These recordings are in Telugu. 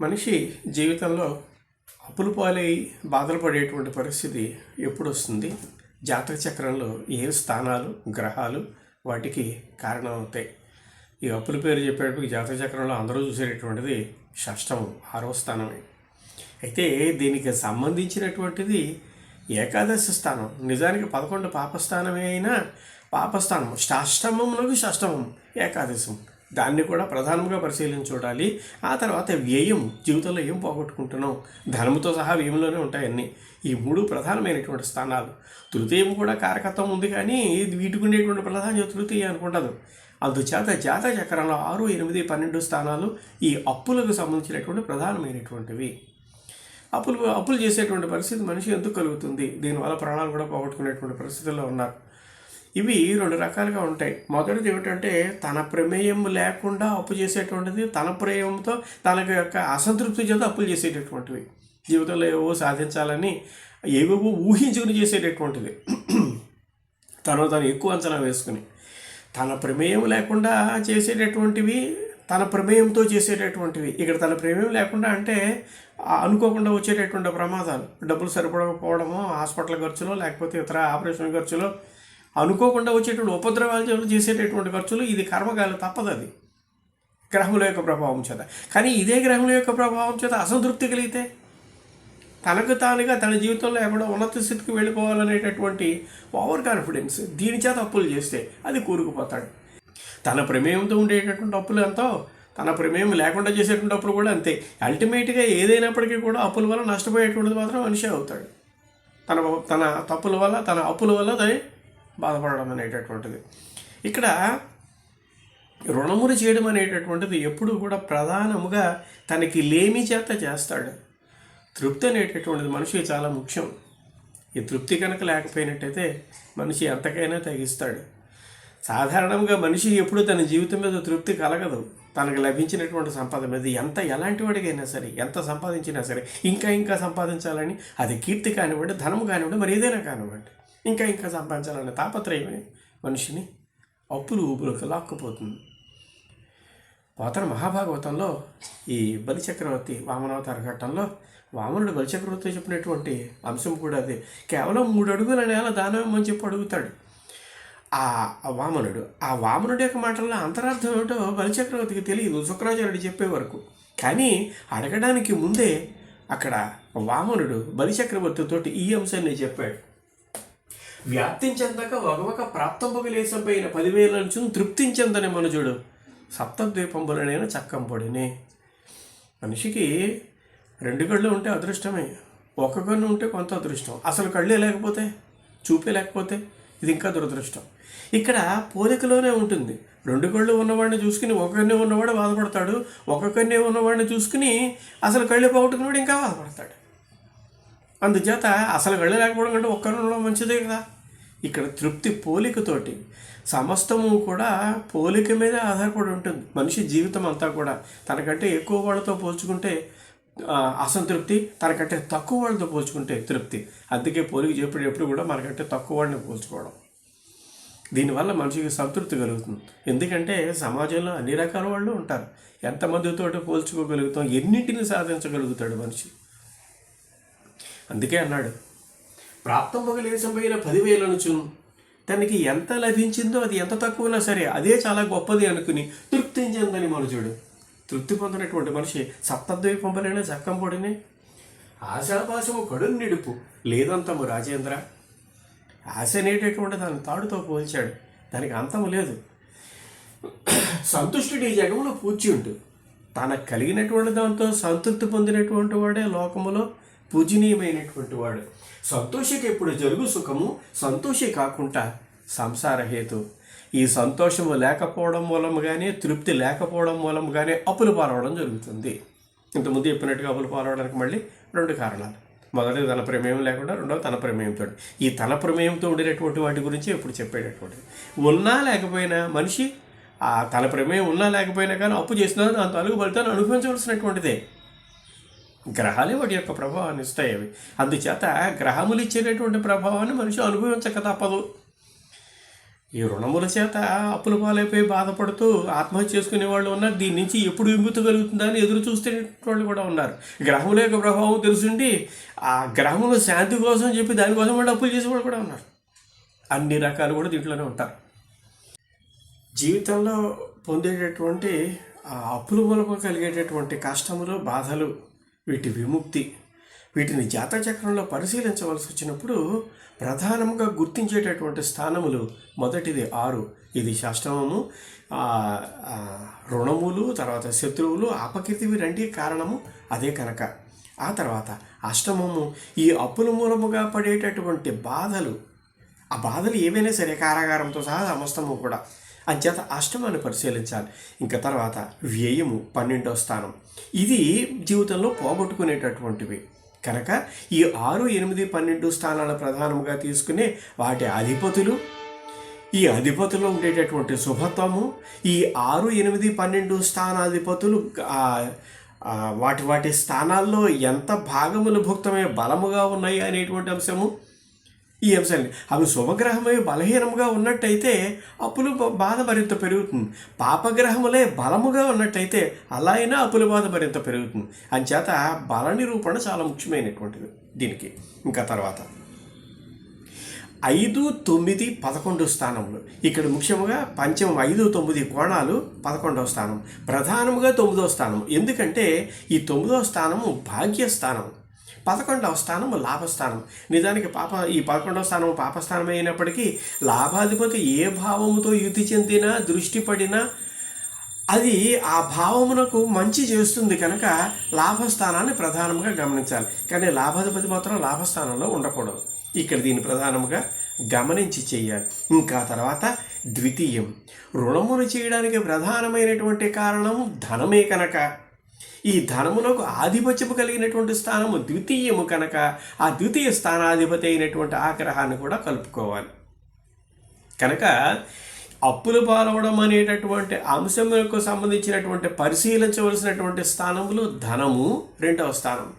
మనిషి జీవితంలో అప్పులు పాలై బాధలు పడేటువంటి పరిస్థితి ఎప్పుడు వస్తుంది జాతక చక్రంలో ఏ స్థానాలు గ్రహాలు వాటికి కారణం అవుతాయి ఈ అప్పుల పేరు చెప్పేటప్పుడు జాతక చక్రంలో అందరూ చూసేటటువంటిది షష్టమం ఆరవ స్థానమే. అయితే దీనికి సంబంధించినటువంటిది ఏకాదశి స్థానం. నిజానికి పదకొండు పాపస్థానమే అయినా పాపస్థానం. షష్టమమునకు షష్టమం ఏకాదశం. దాన్ని కూడా ప్రధానంగా పరిశీలించి చూడాలి. ఆ తర్వాత వ్యయం జీవితంలో ఏం పోగొట్టుకుంటున్నాం? ధనముతో సహా వ్యయంలోనే ఉంటాయన్నీ. ఈ మూడు ప్రధానమైనటువంటి స్థానాలు. తృతీయం కూడా కారకత్వం ఉంది కానీ ఇది వీటికి ఉండేటువంటి ప్రధాన తృతీయ అనుకుంటదు. అందుచేత జాత చక్రంలో ఆరు ఎనిమిది పన్నెండు స్థానాలు ఈ అప్పులకు సంబంధించినటువంటి ప్రధానమైనటువంటివి. అప్పులు అప్పులు చేసేటువంటి పరిస్థితి మనిషి ఎందుకు కలుగుతుంది? దీనివల్ల ప్రాణాలు కూడా పోగొట్టుకునేటువంటి పరిస్థితుల్లో ఉన్నారు. ఇవి రెండు రకాలుగా ఉంటాయి. మొదటిది ఏమిటంటే తన ప్రమేయం లేకుండా అప్పు చేసేటువంటిది తన ప్రమేయంతో తన యొక్క అసంతృప్తి చేత అప్పులు చేసేటటువంటివి. జీవితంలో ఏవో సాధించాలని ఏవేవో ఊహించుకుని చేసేటటువంటిది. తను తను ఎక్కువ అంచనా వేసుకుని. తన ప్రమేయం లేకుండా చేసేటటువంటివి తన ప్రమేయంతో చేసేటటువంటివి. ఇక్కడ తన ప్రమేయం లేకుండా అంటే అనుకోకుండా వచ్చేటటువంటి ప్రమాదాలు. డబ్బులు సరిపడకపోవడము హాస్పిటల్ ఖర్చులో లేకపోతే ఇతర ఆపరేషన్ ఖర్చులో అనుకోకుండా వచ్చేటువంటి ఉపద్రవాలు చేసేటటువంటి ఖర్చులు ఇది కర్మకాలం తప్పదు అది. గ్రహముల యొక్క ప్రభావం చేత. కానీ ఇదే గ్రహముల యొక్క ప్రభావం చేత అసంతృప్తి కలిగితే తనకు తానుగా తన జీవితంలో ఎక్కడో ఉన్నత స్థితికి వెళ్ళిపోవాలనేటటువంటి ఓవర్ కాన్ఫిడెన్స్ దీని చేత అప్పులు చేస్తే అది కూరుకుపోతాడు. తన ప్రమేయంతో ఉండేటటువంటి అప్పులు ఎంతో తన ప్రమేయం లేకుండా చేసేటువంటి అప్పులు కూడా అంతే. అల్టిమేట్గా ఏదైనప్పటికీ కూడా అప్పుల వల్ల నష్టపోయేటువంటిది మాత్రం మనిషి అవుతాడు. తన తన తప్పుల వల్ల తన అప్పుల వల్ల తనే బాధపడడం అనేటటువంటిది. ఇక్కడ రుణములు చేయడం అనేటటువంటిది ఎప్పుడు కూడా ప్రధానముగా తనకి లేమి చేత చేస్తాడు. తృప్తి అనేటటువంటిది మనిషికి చాలా ముఖ్యం. ఈ తృప్తి కనుక లేకపోయినట్టయితే మనిషి ఎంతకైనా తగ్గిస్తాడు సాధారణంగా మనిషి ఎప్పుడు తన జీవితం మీద తృప్తి కలగదు. తనకు లభించినటువంటి సంపద మీద ఎంత ఎలాంటి వాడికైనా సరే ఎంత సంపాదించినా సరే ఇంకా ఇంకా సంపాదించాలని అది కీర్తి కానివ్వండి ధనము కానివ్వండి మరి ఏదైనా కానివ్వండి. ఇంకా ఇంకా సంపాదించాలనే తాపత్రయమే మనిషిని అప్పులు ఊపులకు లాక్కుపోతుంది. పోతన మహాభాగవతంలో ఈ బలిచక్రవర్తి వామనవతార ఘట్టంలో వామనుడు బలిచక్రవర్తి చెప్పినటువంటి అంశం కూడా అదే. కేవలం మూడు అడుగుల నేల దానం అని చెప్పి అడుగుతాడు. ఆ వామనుడు ఆ వామనుడి యొక్క మాటల్లో అంతరార్థం ఏమిటో బలిచక్రవర్తికి తెలియదు. శుక్రాచార్యుడు చెప్పే వరకు. కానీ అడగడానికి ముందే అక్కడ వామనుడు బలిచక్రవర్తితోటి ఈ అంశాన్ని చెప్పాడు. వ్యాప్తించేందాక ఒక ఒక పైన పదివేల నుంచి తృప్తించిందని మనుజుడు సప్తద్వీపంబులనైనా చక్కం పొడిని. మనిషికి రెండు కళ్ళు ఉంటే అదృష్టమే. ఒక కన్ను ఉంటే కొంత అదృష్టం. అసలు కళ్ళే లేకపోతే చూపే లేకపోతే ఇది ఇంకా దురదృష్టం. ఇక్కడ పోలికలోనే ఉంటుంది. రెండు కళ్ళు ఉన్నవాడిని చూసుకుని ఒక కన్నే ఉన్నవాడు బాధపడతాడు. ఒక కన్నే ఉన్నవాడిని చూసుకుని అసలు కళ్ళు పోగొట్టుకున్నవాడు ఇంకా బాధపడతాడు. అందుచేత అసలు కళ్ళు లేకపోవడం కంటే ఒక్కరు ఉండడం మంచిదే కదా. ఇక్కడ తృప్తి పోలికతోటి సమస్తము కూడా పోలిక మీద ఆధారపడి ఉంటుంది. మనిషి జీవితం అంతా కూడా తనకంటే ఎక్కువ వాళ్ళతో పోల్చుకుంటే అసంతృప్తి తనకంటే తక్కువ వాళ్ళతో పోల్చుకుంటే తృప్తి. అందుకే పోలిక చెప్పేటప్పుడు ఎప్పుడు కూడా మనకంటే తక్కువ వాడిని పోల్చుకోవడం. దీనివల్ల మనిషికి సంతృప్తి కలుగుతుంది. ఎందుకంటే సమాజంలో అన్ని రకాల వాళ్ళు ఉంటారు. ఎంతమందితో పోల్చుకోగలుగుతాం? ఎన్నింటిని సాధించగలుగుతాడు మనిషి? అందుకే అన్నాడు ప్రాప్తం పగలేసంపైన పదివేల నుంచి తనకి ఎంత లభించిందో అది ఎంత తక్కువైనా సరే అదే చాలా గొప్పది అనుకుని తృప్తించిందని మనుషుడు తృప్తి పొందినటువంటి మనిషి సప్తద్వీపంపలైన చక్కం పొడినే? ఆశాపాశము కడు నిడుపు. లేదంతము రాజేంద్ర. ఆశ అనేటటువంటి దాని తాడుతో పోల్చాడు. దానికి అంతము లేదు. సంతుష్టుడు ఈ జగములో పూజ్యుండు తనకు కలిగినటువంటి దాంతో సంతృప్తి పొందినటువంటి వాడే లోకములో పూజనీయమైనటువంటి వాడు. సంతోషికి ఎప్పుడు జరుగు సుఖము సంతోషి కాకుండా సంసార హేతు. ఈ సంతోషము లేకపోవడం మూలముగానే తృప్తి లేకపోవడం మూలముగానే అప్పులు పాలవడం జరుగుతుంది. ఇంతకుముందు చెప్పినట్టుగా అప్పులు పాలవడానికి మళ్ళీ రెండు కారణాలు. మొదటిది తన ప్రమేయం లేకుండా రెండవ తన ప్రమేయంతో. ఈ తన ప్రమేయంతో ఉండినటువంటి వాటి గురించి ఇప్పుడు చెప్పేటటువంటిది. ఉన్నా లేకపోయినా మనిషి ఆ తన ప్రమేయం ఉన్నా లేకపోయినా కానీ అప్పు చేసినా దాని తాలూకు ఫలితాన్ని అనుభవించవలసినటువంటిదే. గ్రహాలే వాటి యొక్క ప్రభావాన్ని ఇస్తాయి అవి. అందుచేత గ్రహములు ఇచ్చేటటువంటి ప్రభావాన్ని మనిషి అనుభవించక తప్పదు ఈ రుణముల చేత అప్పుల పాలైపోయి బాధపడుతూ ఆత్మహత్య చేసుకునే వాళ్ళు ఉన్నారు. దీని నుంచి ఎప్పుడు విముక్తి కలుగుతుందా అని ఎదురు చూస్తే వాళ్ళు కూడా ఉన్నారు. గ్రహముల యొక్క ప్రభావం తెలుసుండి ఆ గ్రహములు శాంతి కోసం చెప్పి దానికోసం వాళ్ళు అప్పులు చేసే వాళ్ళు కూడా ఉన్నారు. అన్ని రకాలు కూడా దీంట్లోనే ఉంటారు. జీవితంలో పొందేటటువంటి ఆ అప్పుల మూలక కలిగేటటువంటి కష్టములు బాధలు వీటి విముక్తి వీటిని జాతక చక్రంలో పరిశీలించవలసి వచ్చినప్పుడు ప్రధానంగా గుర్తించేటటువంటి స్థానములు మొదటిది ఆరు. ఇది షష్టమము రుణములు తర్వాత శత్రువులు అపకీర్తివి రెండి కారణము అదే కనుక. ఆ తర్వాత అష్టమము ఈ అప్పుల మూలముగా పడేటటువంటి బాధలు. ఆ బాధలు ఏవైనా సరే కారాగారంతో సహా సమస్తము కూడా. అంచేత అష్టమాన్ని పరిశీలించాలి. ఇంకా తర్వాత వ్యయము పన్నెండో స్థానం. ఇది జీవితంలో పోగొట్టుకునేటటువంటివి. కనుక ఈ ఆరు ఎనిమిది పన్నెండు స్థానాల ప్రధానంగా తీసుకునే వాటి అధిపతులు ఈ అధిపతిలో ఉండేటటువంటి శుభత్వము ఈ ఆరు ఎనిమిది పన్నెండు స్థానాధిపతులు వాటి వాటి స్థానాల్లో ఎంత భాగములు భుక్తమే బలముగా ఉన్నాయి అనేటువంటి అంశము ఈ అంశాన్ని అవి శుభగ్రహమే బలహీనముగా ఉన్నట్టయితే అప్పులు బాధ మరింత పెరుగుతుంది. పాపగ్రహములే బలముగా ఉన్నట్టయితే అలా అయినా అప్పుల బాధ మరింత పెరుగుతుంది. అంచేత బల నిరూపణ చాలా ముఖ్యమైనటువంటిది దీనికి. ఇంకా తర్వాత. ఐదు తొమ్మిది పదకొండు స్థానములు. ఇక్కడ ముఖ్యంగా పంచం ఐదు తొమ్మిది కోణాలు పదకొండవ స్థానం. ప్రధానముగా తొమ్మిదవ స్థానం ఎందుకంటే ఈ తొమ్మిదవ స్థానము భాగ్యస్థానం పదకొండవ స్థానము లాభస్థానం. నిజానికి పాప ఈ పదకొండవ స్థానం పాపస్థానం అయినప్పటికీ లాభాధిపతి ఏ భావముతో యుద్ధి చెందినా దృష్టి పడినా అది ఆ భావమునకు మంచి చేస్తుంది కనుక లాభస్థానాన్ని ప్రధానంగా గమనించాలి. కానీ లాభాధిపతి మాత్రం లాభస్థానంలో ఉండకూడదు. ఇక్కడ దీన్ని ప్రధానంగా గమనించి చేయాలి. ఇంకా తర్వాత ద్వితీయం. రుణమును చేయడానికి ప్రధానమైనటువంటి కారణం ధనమే కనుక. ఈ ధనమునకు ఆధిపత్యము కలిగినటువంటి స్థానము ద్వితీయము కనుక ఆ ద్వితీయ స్థానాధిపతి అయినటువంటి ఆగ్రహాన్ని కూడా కలుపుకోవాలి. కనుక అప్పులు పాలవడం అనేటటువంటి అంశములకు సంబంధించినటువంటి పరిశీలించవలసినటువంటి స్థానములు ధనము రెండవ స్థానం.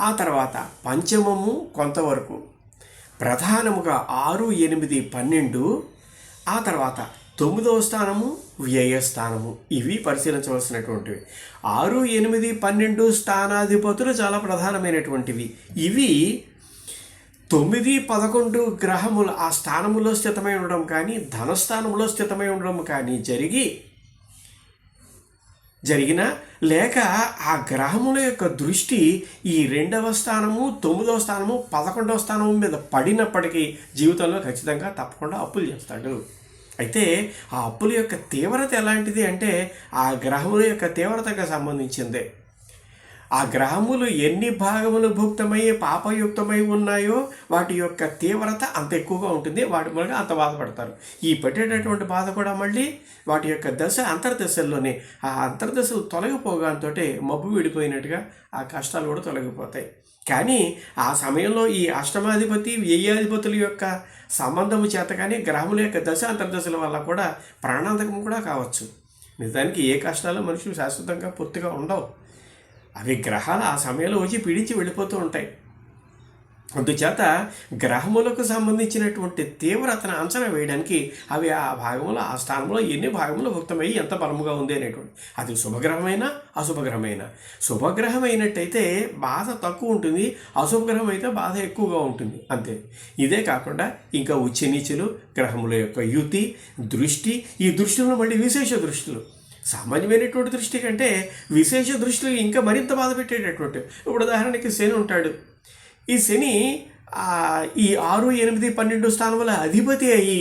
ఆ తర్వాత పంచమము కొంతవరకు ప్రధానముగా ఆరు ఎనిమిది పన్నెండు ఆ తర్వాత తొమ్మిదవ స్థానము వ్యయ స్థానము. ఇవి పరిశీలించవలసినటువంటివి. ఆరు ఎనిమిది పన్నెండు స్థానాధిపతులు చాలా ప్రధానమైనటువంటివి. ఇవి తొమ్మిది పదకొండు గ్రహములు ఆ స్థానములో స్థితమై ఉండడం కానీ ధనస్థానంలో స్థితమై ఉండడం కానీ జరిగి జరిగిన లేక ఆ గ్రహముల యొక్క దృష్టి ఈ రెండవ స్థానము తొమ్మిదవ స్థానము పదకొండవ స్థానము మీద పడినప్పటికీ జీవితంలో ఖచ్చితంగా తప్పకుండా అప్పులు చేస్తాడు అయితే ఆ అప్పుల యొక్క తీవ్రత ఎలాంటిది అంటే ఆ గ్రహముల యొక్క తీవ్రతకు సంబంధించిందే. ఆ గ్రహములు ఎన్ని భాగములు భుక్తమై పాపయుక్తమై ఉన్నాయో వాటి యొక్క తీవ్రత అంత ఎక్కువగా ఉంటుంది. వాటి మూలంగా అంత బాధపడతారు. ఈ పెట్టేటటువంటి బాధ కూడా మళ్ళీ వాటి యొక్క దశ అంతర్దశల్లోనే ఆ అంతర్దశలు తొలగిపోగాంతో మబ్బు విడిపోయినట్టుగా ఆ కష్టాలు కూడా తొలగిపోతాయి. కానీ ఆ సమయంలో ఈ అష్టమాధిపతి వ్యయాధిపతుల యొక్క సంబంధము చేత కానీ గ్రహముల యొక్క దశ అంతర్దశల వల్ల కూడా ప్రాణాంతకం కూడా కావచ్చు. నిజానికి ఏ కష్టాలు మనుషులు శాశ్వతంగా పూర్తిగా ఉండవు. అవి గ్రహాలు ఆ సమయంలో వచ్చి పీడించి వెళ్ళిపోతూ ఉంటాయి. అందుచేత గ్రహములకు సంబంధించినటువంటి తీవ్రతను అంచనా వేయడానికి అవి ఆ భాగంలో ఆ స్థానంలో ఎన్ని భాగంలో భుక్తమయ్యి ఎంత బలముగా ఉంది అనేటువంటి. అది శుభగ్రహమైనా అశుభగ్రహమైనా? శుభగ్రహం అయినట్టయితే బాధ తక్కువ ఉంటుంది అశుభగ్రహం అయితే బాధ ఎక్కువగా ఉంటుంది. అంతే. ఇదే కాకుండా ఇంకా ఉచ్చనీచులు గ్రహముల యొక్క యుతి దృష్టి ఈ దృష్టిలో మళ్ళీ విశేష దృష్టిలు. సామాన్యమైనటువంటి దృష్టి కంటే విశేష దృష్టిలు ఇంకా మరింత బాధ పెట్టేటటువంటి. ఇప్పుడు ఉదాహరణకి శని ఉంటాడు. ఈ శని ఈ ఆరు ఎనిమిది పన్నెండు స్థానముల అధిపతి అయ్యి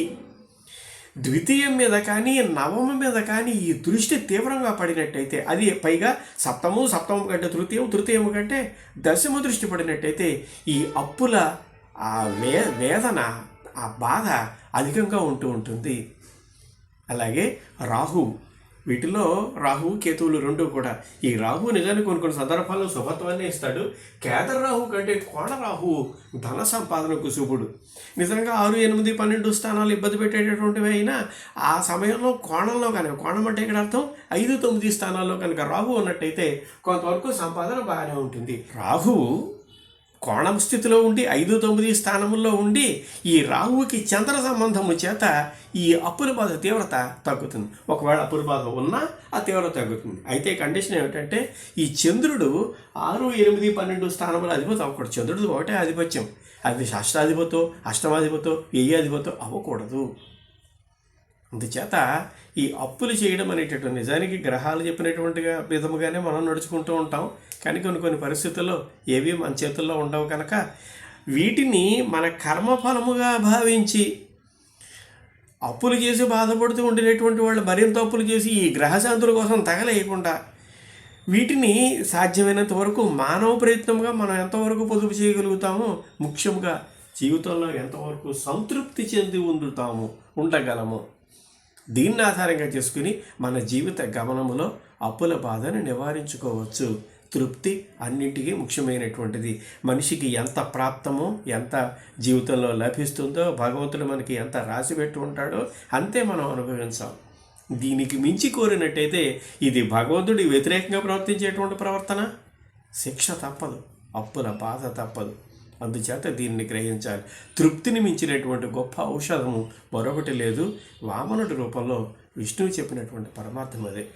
ద్వితీయం మీద కానీ నవమ మీద కానీ ఈ దృష్టి తీవ్రంగా పడినట్టయితే అది పైగా సప్తము సప్తమం కంటే తృతీయం తృతీయం కంటే దశమ దృష్టి పడినట్టయితే ఈ అప్పుల ఆ వే వేదన ఆ బాధ అధికంగా ఉంటూ ఉంటుంది. అలాగే రాహు వీటిలో రాహువు కేతువులు రెండు కూడా. ఈ రాహువు నిజానికి కొన్ని కొన్ని సందర్భాల్లో శుభత్వాన్ని ఇస్తాడు. కేదర్ రాహు కంటే కోణ రాహు ధన సంపాదనకు శుభుడు. నిజంగా ఆరు ఎనిమిది పన్నెండు స్థానాలు ఇబ్బంది పెట్టేటటువంటివి అయినా ఆ సమయంలో కోణంలో కనుక కోణం అంటే ఇక్కడ అర్థం? ఐదు తొమ్మిది స్థానాల్లో కనుక రాహు ఉన్నట్టయితే కొంతవరకు సంపాదన బాగానే ఉంటుంది. రాహువు కోణం స్థితిలో ఉండి ఐదు తొమ్మిది స్థానంలో ఉండి ఈ రాహువుకి చంద్ర సంబంధము చేత ఈ అప్పుల బాధ తీవ్రత తగ్గుతుంది. ఒకవేళ అప్పుల బాధ ఉన్నా ఆ తీవ్రత తగ్గుతుంది. అయితే కండిషన్ ఏమిటంటే ఈ చంద్రుడు ఆరు ఎనిమిది పన్నెండు స్థానముల అధిపతి అవ్వకూడదు. చంద్రుడు ఒకటే ఆధిపత్యం. అది షష్టాధిపతో అష్టమాధిపతో వ్యయాధిపతో అవ్వకూడదు. అందుచేత ఈ అప్పులు చేయడం అనేటటువంటి నిజానికి గ్రహాలు చెప్పినటువంటిగా విధముగానే మనం నడుచుకుంటూ ఉంటాం. కానీ కొన్ని కొన్ని పరిస్థితుల్లో ఏవి మన చేతుల్లో ఉండవు కనుక వీటిని మన కర్మఫలముగా భావించి అప్పులు చేసి బాధపడుతూ ఉండేటటువంటి వాళ్ళు మరింత అప్పులు చేసి ఈ గ్రహశాంతుల కోసం తగలేయకుండా వీటిని సాధ్యమైనంత వరకు మానవ ప్రయత్నంగా మనం ఎంతవరకు పొదుపు చేయగలుగుతామో ముఖ్యంగా జీవితంలో ఎంతవరకు సంతృప్తి చెంది ఉండుతాము ఉండగలము. దీన్ని ఆధారంగా చేసుకుని మన జీవిత గమనములో అప్పుల బాధను నివారించుకోవచ్చు. తృప్తి అన్నింటికీ ముఖ్యమైనటువంటిది. మనిషికి ఎంత ప్రాప్తమో ఎంత జీవితంలో లభిస్తుందో భగవంతుడు మనకి ఎంత రాసి పెట్టి ఉంటాడో అంతే మనం అనుభవించాం. దీనికి మించి కోరినట్టయితే ఇది భగవంతుడి వ్యతిరేకంగా ప్రవర్తించేటువంటి ప్రవర్తన? శిక్ష తప్పదు. అప్పుల బాధ తప్పదు. అందుచేత దీన్ని గ్రహించాలి. తృప్తిని మించినటువంటి గొప్ప ఔషధము మరొకటి లేదు. వామనుడి రూపంలో విష్ణువు చెప్పినటువంటి పరమార్థం అదే.